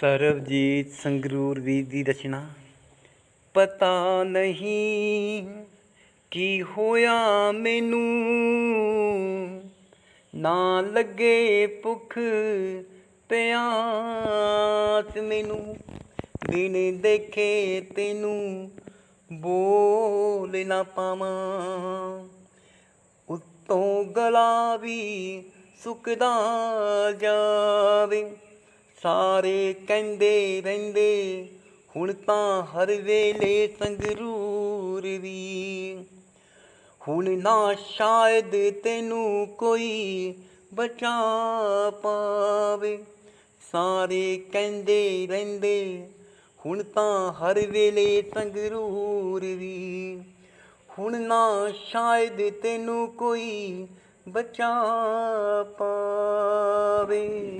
ਸਰਬਜੀਤ ਸੰਗਰੂਰ ਵੀਰ ਦੀ ਰਚਨਾ। ਪਤਾ ਨਹੀਂ ਕੀ ਹੋਇਆ ਮੈਨੂੰ। ਨਾ ਲੱਗੇ ਭੁੱਖ ਪਿਆਸ ਮੈਨੂੰ। ਬਿਨ ਦੇਖੇ ਤੈਨੂੰ ਬੋਲ ਨਾ ਪਾਵਾਂ। ਉੱਤੋਂ ਗਲਾ ਵੀ ਸੁੱਕਦਾ ਜਾਵੇ। ਸਾਰੇ ਕਹਿੰਦੇ ਰਹਿੰਦੇ, ਹੁਣ ਤਾਂ ਹਰ ਵੇਲੇ ਸੰਗਰੂਰ ਵੀ। ਹੁਣ ਨਾ ਸ਼ਾਇਦ ਤੈਨੂੰ ਕੋਈ ਬਚਾ ਪਾਵੇ। ਸਾਰੇ ਕਹਿੰਦੇ ਰਹਿੰਦੇ, ਹੁਣ ਤਾਂ ਹਰ ਵੇਲੇ ਸੰਗਰੂਰ ਵੀ। ਹੁਣ ਨਾ ਸ਼ਾਇਦ ਤੈਨੂੰ ਕੋਈ ਬਚਾ ਪਾਵੇ।